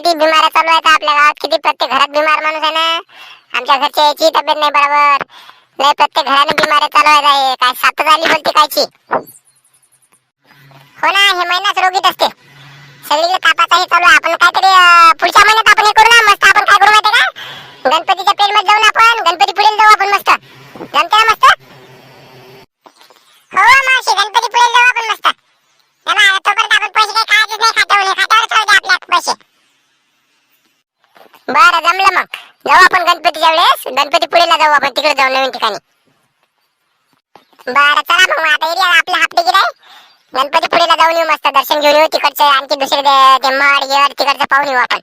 किती बिमाऱ्या चालू आहेत आपल्या गावात? किती प्रत्येक घरात बिमार माणूस आहे ना? आमच्या घरच्या याची तब्येत नाही बरोबर. नाही प्रत्येक घराने बिमाऱ्या चालू आहेत आहे. काय सात झाली बोलते कायची हो ना हे महिनाच रोगीत असते. सगळीकडे तापाचा हे चालू आहे. आपण काहीतरी पुढच्या महिन्यात आपण हे करू ना. मस्त आपण काय करू माहिती का? गणपतीच्या पेडमध्ये जाऊ ना आपण. गणपती पुढे जाऊ आपण मस्त. जमते ना मस्त? हो मावशी गणपती पुढे जाऊ आपण मस्त नाही मग तोपर्यंत आपण पैसे काही खायचेच नाही खात्यावर खात्यावर चालू दे आपल्या पैसे बरं जमलं मग जाऊ आपण गणपतीच्या वेळेस. गणपती पुढेला जाऊ आपण तिकडे जाऊ नवीन ठिकाणी. बरं चला मग आता एरिया आपल्या हापडे आहे गणपती पुढेला जाऊन येऊ मस्त दर्शन घेऊन येऊ तिकडचे आणखी दुसरे ते- मड गिर तिकडचं पाहून येऊ आपण.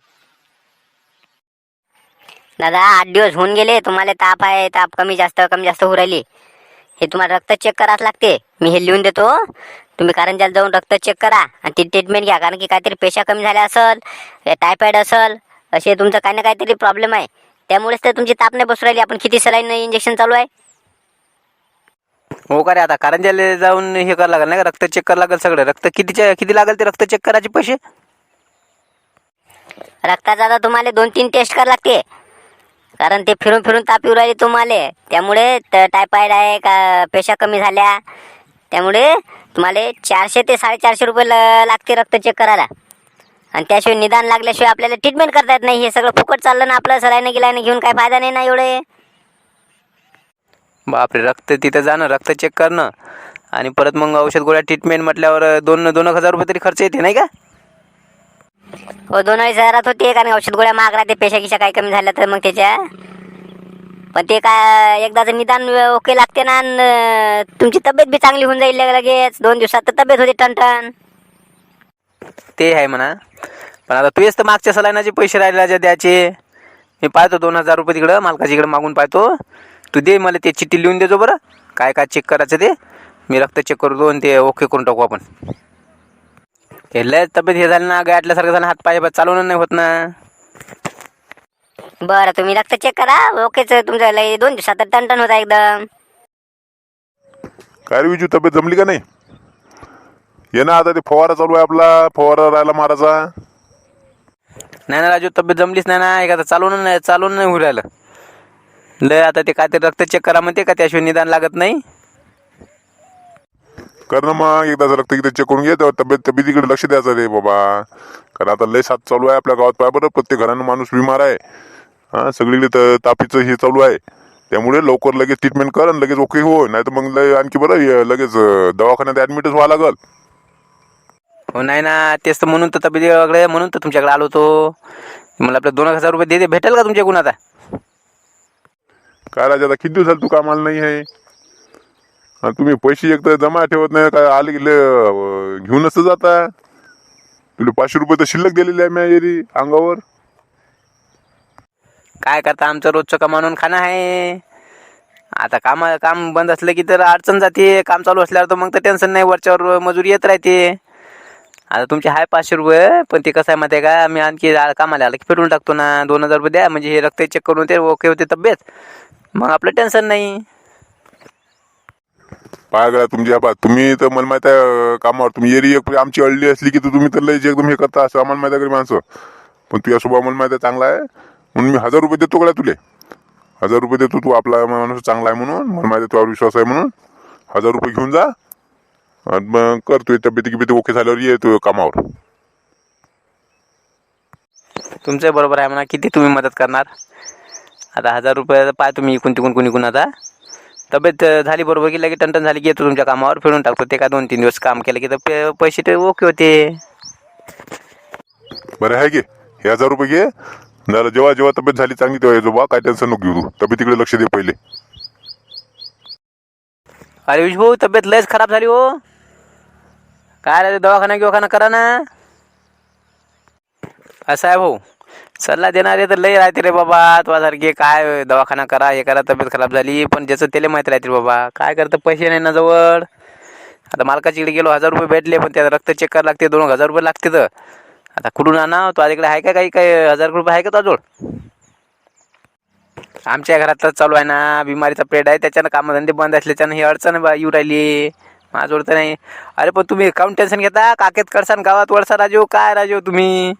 दादा आठ दिवस होऊन गेले तुम्हाला ताप आहे ताप कमी जास्त कमी जास्त होऊ राहिली. हे तुम्हाला रक्त चेक करावंच लागते. मी हे लिहून देतो. तुम्ही कारंजाला जाऊन रक्त चेक करा आणि ती ट्रीटमेंट घ्या. कारण की काहीतरी पेशा कमी झाल्या असल टायफॉइड असल असे तुमचं काही ना काहीतरी प्रॉब्लेम आहे. त्यामुळेच तर तुमची ताप नाही बसू राहिली. आपण किती सलाईन इंजेक्शन चालू आहे? हो का रे आता? कारंजाला जाऊन हे करावं लागेल नाही का? रक्त चेक करावं लागेल सगळं. रक्त कितीच्या किती लागेल ते रक्त चेक करायचे पैसे? रक्ताचा आता तुम्हाला दोन तीन टेस्ट करावं लागते. कारण ते फिरून फिरून ताप येऊ राहिली तुम्हाला. त्यामुळे टायफॉइड आहे का पेशा कमी झाल्या. त्यामुळे तुम्हाला चारशे ते साडेचारशे रुपये लागते रक्त चेक करायला. आणि त्याशिवाय निदान लागल्याशिवाय आपल्याला ट्रीटमेंट करता येत नाही. हे सगळं फुकट चाललं ना आपलं सलाईनं गिलायनं घेऊन काय फायदा नाही ना एवढे. बापरे रक्त तिथं जाणं रक्त चेक करणं. आणि परत मग औषध गोळ्या ट्रीटमेंट म्हटल्यावर दोन दोन हजार रुपये तरी खर्च येते नाही का? हो दोन अडीच हजारात होते कारण औषध गोळ्या महाग राहते पेशा गिशा काही कमी झाल्या तर मग त्याच्या. पण ते काय एकदाचं निदान ओके लागते ना तुमची तब्येत बी चांगली होऊन जाईल लगेच. दोन दिवसात तर तब्येत होते टनटन ते आहे म्हणा. पण आता तुझेच तर मागच्या सलाईनाचे पैसे राहिले द्यायचे. मी पाहतो दोन हजार रुपये तिकडं मालकाच्या इकडं मागून पाहतो. तू दे मला ते चिठ्ठी लिहून देतो बरं. काय काय चेक करायचं ते. मी रक्त चेक करतो आणि ते ओके करून टाकू आपण. हे लय तब्येत हे झालं ना गाठल्यासारखं झालं हात पाय चालवणं नाही होत ना. बरं तुम्ही रक्त चेक करा. ओकेच तुमचं लय दोन दिवसात टनटन होता एकदम. काय रे विजू तब्येत जमली का नाही? ये ना आता ते फवारा चालू आहे आपला. फवारा राहिला मारायचा नाही ना राजू तब्येत जमलीच नाही ना. एखादं चालवणं नाही चालवणं नाही होऊ राहिलं. लय आता ते काय ते रक्त चेक करा म्हणते का त्याशिवाय निदान लागत नाही? कर ना मग एकदा रक्त किती चेक करून घे तेव्हा तब्येत तब्येतीकडे लक्ष द्यायचं रे बाबा. कारण आता लय साथ चालू आहे आपल्या गावात. पाय बरं प्रत्येक घरानं माणूस बिमार आहे. हा सगळीकडे त- तापीचं हे चालू आहे. त्यामुळे लवकर लगेच ट्रीटमेंट कर आणि लगेच ओके हो नाही तर मग लय आणखी बरं हे लगेच अं, दवाखान्यात ॲडमिटच व्हावं लागल. हो नाही ना तेच तर म्हणून तर तब्येतीकडे म्हणून तर तुमच्याकडे आलो होतो. मला आपलं दोन हजार रुपये दे दे भेटेल का तुमच्याकडून आता काय राजा आता किती दिवस झाले तू कामाला नाही आहे? आणि तुम्ही पैसे एक तर जमा ठेवत नाही काय आले गेले अं, घेऊनच तर जाता? तुला पाचशे रुपये तर शिल्लक दिलेले आहे मी एरी अंगावर. काय करता आमचं रोजचं कमावून खाणं आहे. आता काम काम बंद असलं की तर अडचण जाते काम चालू असल्यावर तर मग तर टेन्शन नाही वरच्यावर मजुरी येत राहते. आता तुमचे आहे पाचशे रुपये पण ते कसं आहे माहिती आहे का? मी आणखी कामाला आलं की फिरून टाकतो ना. दोन हजार रुपये द्या म्हणजे हे रक्त चेक करून ते ओके होते तब्येत. मग आपलं टेन्शन नाही. पाय गळा तुमच्या बा तुम्ही तर मला माहीत आहे कामावर. तुम्ही एरी एक म्हणजे आमची अळली असली की तर तुम्ही तर लय एकदम हे करता असं आम्हाला माहिती आहे घरी माणसं. पण तुझ्या स्वभाव मला माहिती आहे चांगला आहे. म्हणून मी हजार रुपये देतो गड्या तुले. हजार रुपये देतो तू आपला माणूस चांगला आहे म्हणून. मला माहिती आहे तुझ्यावर विश्वास आहे म्हणून. हजार रुपये घेऊन जा. आणि मग कर तुझी तब्येती गिब्येती ओके झाल्यावर ये तू कामावर. तुमचं बरोबर आहे म्हणा किती तुम्ही मदत करणार? आता हजार रुपये पाय तुम्ही इकून तिकून कोणी कोण आता. तब्येत झाली बरोबर की लगेच टनटन झाली की येतो तुमच्या कामावर फिरून टाकतो. ते का दोन तीन दिवस काम केलं की तर पैसे ते ओके होते. बरं आहे की? हे हजार रुपये घे. झालं जेव्हा जेव्हा तब्येत झाली चांगली तेव्हा येतो बा काय टेन्शन नको घेऊ तू. तब्येतीकडे लक्ष दे पहिले. अरे विश भाऊ तब्येत लयच खराब झाली हो. काय रे दवाखाना गिवाखाना करा ना. असं आहे भाऊ हो, सल्ला देणारे तर लय राहते रे बाबा. तुझ्यासारखे काय दवाखाना करा हे करा तब्येत खराब झाली पण ज्याचं त्याला माहीत राहते रे बाबा. काय करतं पैसे नाही ना जवळ. आता मालकाच्या इकडे गेलो हजार रुपये भेटले पण त्यात रक्त चेक करावं लागते दोन हजार रुपये लागते तर. आता कुठून आणा तो इकडे आहे का काही काही हजार रुपये आहे का तुझ्याजवळ आमच्या घरात तर चालू आहे ना बिमारीचा पेड आहे त्याच्यानं कामधंदे बंद असल्याच्यानं ही अडचण बा येऊ राहिली. माझ्याजवळ तर नाही. अरे पण तुम्ही काऊन टेन्शन घेता? काकेत कडसान गावात वळसा राजू? काय राजू तुम्ही?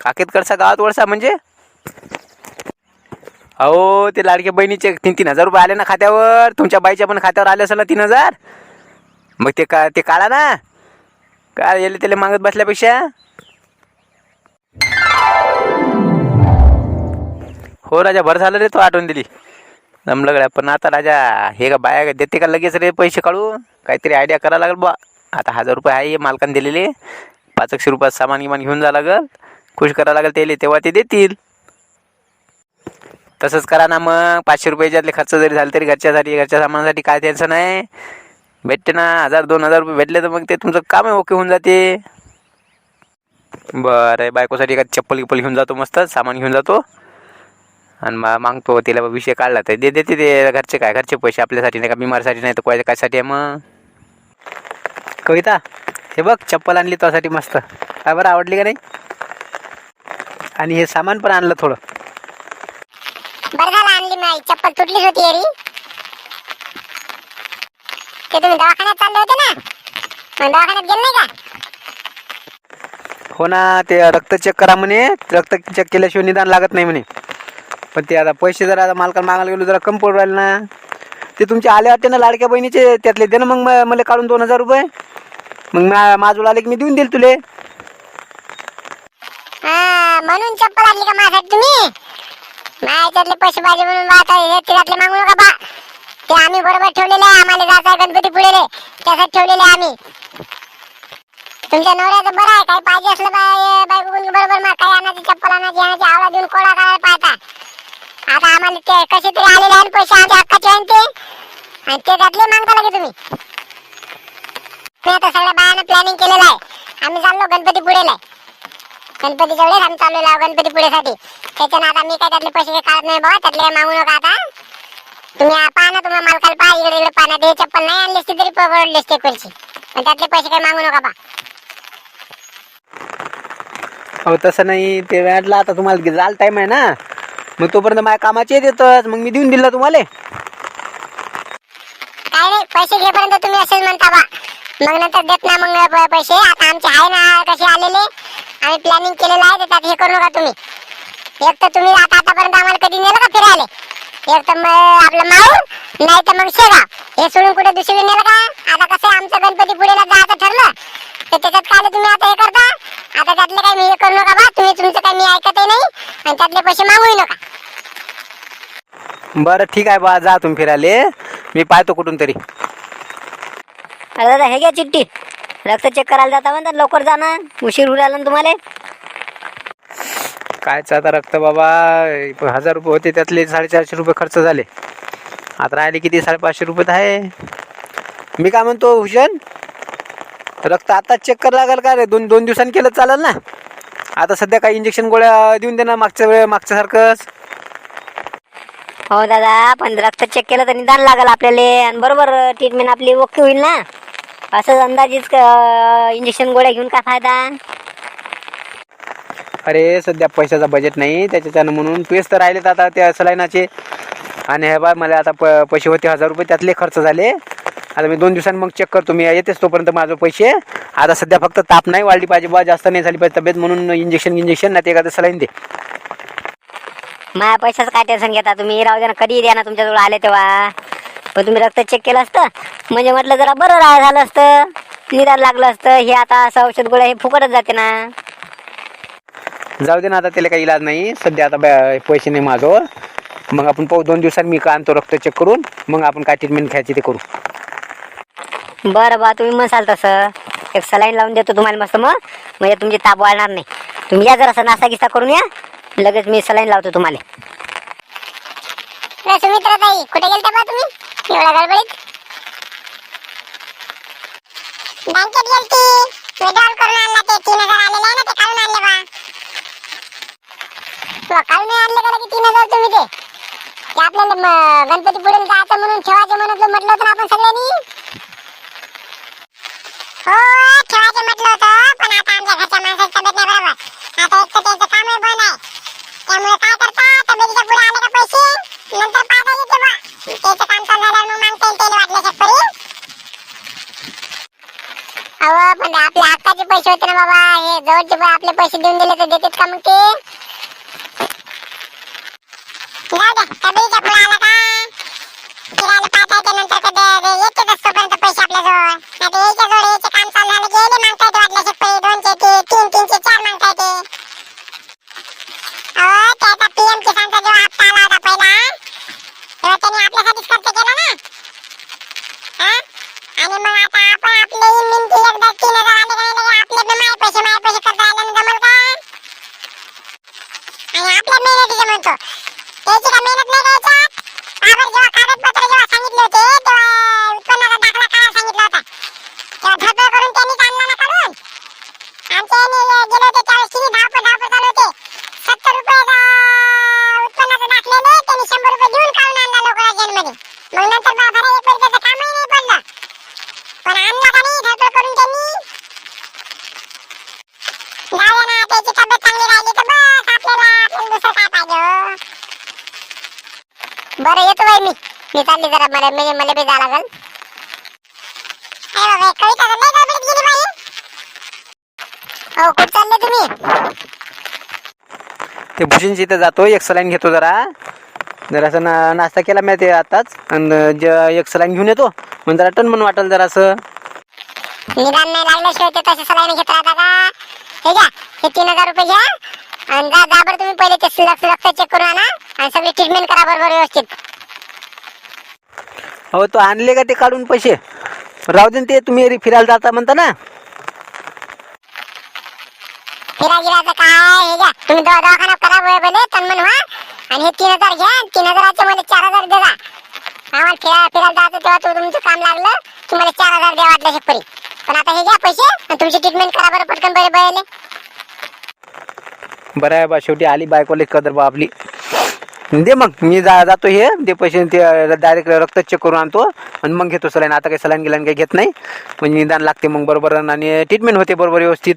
काकेत करसा गावात वळसा म्हणजे? अहो ते लाडक्या बहिणीचे तीन तीन हजार रुपये आले ना खात्यावर. तुमच्या बाईच्या पण खात्यावर आले असेल ना तीन हजार? मग ते का ते काढा ना. काय येले त्याला मागत बसल्यापेक्षा? हो राजा बरं झालं रे तो आठवण दिली. जमलं गड्या पण आता राजा हे का बाया देते का लगेच रे पैसे काढू काहीतरी आयडिया करायला लागेल बा आता हजार रुपये आहे मालकाने दिलेले. पाच एकशे रुपयात सामान गिमान घेऊन जा लागल. खुश करावं लागेल त्याला तेव्हा ते देतील. तसंच करा ना मग. पाचशे रुपयाच्यातले खर्च जरी झाले तरी घरच्यासाठी घरच्या सामानासाठी काय टेन्शन आहे? भेटते ना हजार दोन हजार रुपये भेटले तर मग ते तुमचं काम आहे ओके होऊन जाते. बरं बायकोसाठी एखादी चप्पल गिप्पल घेऊन जातो मस्त सामान घेऊन जातो. आणि मग मागतो तिला विषय काढला तर दे देते ते घरचे काय घरचे पैसे आपल्यासाठी नाही का बिमारसाठी नाही तर कोणाच्या कायसाठी आहे मग? कविता हे बघ चप्पल आणली तुझ्यासाठी मस्त. काय बरं आवडली का नाही? आणि हे सामान पण आणलं थोडं. बरं झालं आणली माझी चप्पल तुटलीच होती एरी. ते तुम्ही दवाखान्यात चालले होते ना? मग दवाखान्यात गेले नाही का? हो ना ते रक्त चेक करा म्हणे. रक्त चेक केल्याशिवाय निदान लागत नाही म्हणे. पण ते आता पैसे जरा आता मालकाला मागायला गेलो जरा कमी पडू राहिले ना. ते तुमचे आले वाटते ना लाडक्या बहिणीचे त्यातले दे ना मग म- मला काढून दोन हजार रुपये. मग मा माझजवळ आले की मी देऊन देईल तुले. हा म्हणून चप्पल आणली का माझ्यासाठी तुम्ही? माझ्यातले पैसे पाहिजे म्हणून बात हे तिघातले मागू नका बा. ते आम्ही बरोबर ठेवलेले आहे आम्हाला जायचं आहे गणपती पुढेले. त्यासाठी ठेवलेले आहे आम्ही. तुमच्या नवऱ्याचं बरं आहे काही पाहिजे असलं बाय आता आम्हाला ते कसे तरी आलेले आहे पैसे आमच्या हक्काचे आहे ते. आणि ते घातले मागता लगे तुम्ही. मी आता सगळ्या बायानं प्लॅनिंग केलेलं आहे. आम्ही चाललो गणपती पुढेला. गणपती वेळेस आम्ही चाललो लाव गणपती पुढेसाठी. त्याच्यानं आता मी काय त्यातले पैसे काही काढत नाही बाबा त्यातले मागू नका आता. तुम्ही पाहा ना तुम्हाला मालकाला पहा इकडे इकडे पहा ना. ते चप्पल नाही आणली असते तरी परवडली असते खुर्ची पण त्यातले पैसे काही मागू नका बा हो तसं नाही ते वेळला आता तुम्हाला जाल टाईम आहे ना? मग तोपर्यंत माझ्या कामाचे येतच. मग मी देऊन दिला तुम्हाला. काय नाही पैसे घेपर्यंत तुम्ही असेच म्हणता बा. मग नंतर देत ना मग प- पैसे. आता आमचे आहे ना कसे आलेले? आम्ही प्लॅनिंग केलेलं आहे तर त्यात हे करू नका तुम्ही. एक तर तुम्ही आता आतापर्यंत आम्हाला कधी नेलं का फिरायला? एक तर मग आपलं माऊ नाही तर मग शेगाव. हे सोडून कुठे दुसरी नेलं का? आता कसं आहे, आमचं गणपती पुढेला जायचं ठरलं. तर त्याच्यात काय तुम्ही आता हे करता? आता त्यातले काही मी हे करू नका बा तुम्ही तुमचं काही मी ऐकतही नाही आणि त्यातले पैसे मागूही नका. बरं ठीक आहे बा जा तुम्ही फिरायले. मी पाहतो कुठून तरी. अरे दादा हे घ्या चिठ्ठी. रक्त चेक करायला जाता म्हणतात लवकर जा ना. उशीर होऊ राहिला ना तुम्हाला. कायचं आता रक्त बाबा? हजार रुपये होते त्यातले साडेचारशे रुपये खर्च झाले. आता राहिले किती? साडेपाचशे रुपये तर आहे. मी काय म्हणतो भूषण रक्त आताच चेक करावं लागेल का रे? दोन दोन दिवसांनी केलं चालेल ना? आता सध्या काही इंजेक्शन गोळ्या देऊन दे ना मागच्या वेळे मागच्यासारखंच हो दादा पण रक्त चेक केलं तर निदान लागेल आपल्याला. आणि बरोबर ट्रीटमेंट आपली ओके होईल ना? असंच अंदाजीच इंजेक्शन गोळ्या घेऊन काय फायदा? अरे सध्या पैशाचा बजेट नाही त्याच्यानं म्हणून तुझेच तर राहिलेत आता त्या सलाईनाचे. आणि हे बा मला आता प पैसे होते हजार रुपये त्यातले खर्च झाले. आता मी दोन दिवसांनी मग चेक करतो. मी येतेच तोपर्यंत माझं पैसे. आता सध्या फक्त ताप नाही वाढली पाहिजे बा जास्त नाही झाली पाहिजे तब्येत म्हणून इंजेक्शन इंजेक्शन नाही ते एखादं सलाईन दे. माझ्या पैशाचं काय टेन्शन घेता तुम्ही? राहू द्या ना कधी द्या ना तुमच्याजवळ आले तेव्हा. पण तुम्ही रक्त चेक केलं असतं? म्हणजे म्हटलं जरा बरं राह झालं असतं. निदान लागलं असतं. हे आता असं औषध गोळ्या हे फुकटच जाते ना. जाऊ दे ना आता त्याला काही इलाज नाही. सध्या आता बॅ- पैसे नाही माझ्यावर. मग आपण पाहू दोन दिवसांनी मी का आणतो रक्त चेक करून. मग आपण काय ट्रीटमेंट घ्यायची ते करू. बरं बा तुम्ही म्हणसाल तसं. एक सलाईन लावून देतो तुम्हाला मस्त मग. म्हणजे तुमची ताप वाढणार नाही. तुम्ही या जरा नाश्ता गिस्ता करून या. लगेच मी सलाईन लावतो तुम्हाला. सुमित्रा ताई कुठे गेलता बा तुम्ही? एवढ्या गडबडीत? बँकेत गेलती. विड्रॉल करून आणला ते तीन हजार आलेले आहे ना ते काढून आणले बा. काढून नाही आणले का लगे तीन हजार तुम्ही ते? आपल्याला गणपती पुढे जायचं म्हणून ठेवायचं म्हणून म्हटलं होतं आपण सगळ्यांनी. हो ठेवायचं म्हटलं होतं पण आता आमच्या घरच्या माणसाची तब्येत नाही बरोबर. आता एक तर त्यांचं काम बंद आहे. त्यामुळे काय करता तब्येतीच्या पुढे आले का पैसे? नंतर पाहता येते बा त्याचं काम चालू झाल्यावर मग मागता येईल वाटल्याच्या परी अहो पण आपले हक्काचे पैसे होते ना बाबा. हे जवळचे पण आपले पैसे देऊन दिले तर देतात का मग ते? जाऊ द्या तब्येतीच्या पुढे आला मी चालली जरा मला म्हणजे मला बी जावं लागल. हो कुठं चालले तुम्ही? ते भूषणच्या इथं जातो एक सलाईन घेतो जरा. जरासं ना नाश्ता केला मी ते आताच. आणि ज एक सलाईन घेऊन येतो. मग जरा टन म्हणून वाटेल जरासं. निदान नाही लागल्याशिवाय ते तसे सलाईन घेत राहता का? हे घ्या हे तीन हजार रुपये घ्या. आणि जा जा बरं तुम्ही पहिले ते सुलभ चेक करून आणा. आणि सगळी ट्रीटमेंट करा बरोबर व्यवस्थित. हो तो आणले का ते काढून पैसे? राहू दे न ते तुम्ही फिरायला जाता म्हणता ना. फिरा गिराचं काय हे घ्या. तुम्ही दवा दवाखाना करा तन्मन व्हा आणि हे तीन हजार घ्या तीन हजाराचे मध्ये चार हजार दे जा. आम्हाला फिरा फिरायला जायचं तेव्हा तो तुमचं काम लागलं तुम्हाला चार हजार द्या वाटलं शेतकरी पण आता हे घ्या पैसे आणि तुमची ट्रीटमेंट करा बरं पटकन बरे बरं आहे बा शेवटी आली बायकोले कदर बा आपली. दे मग मी जा जातो हे. ते पैसे ते डायरेक्ट रक्त चेक करून आणतो. आणि मग घेतो सलाईन. आता काही सलाईन गिलाईन काही घेत नाही. म्हणजे निदान लागते मग बरोबर. आणि ट्रीटमेंट होते बरोबर व्यवस्थित.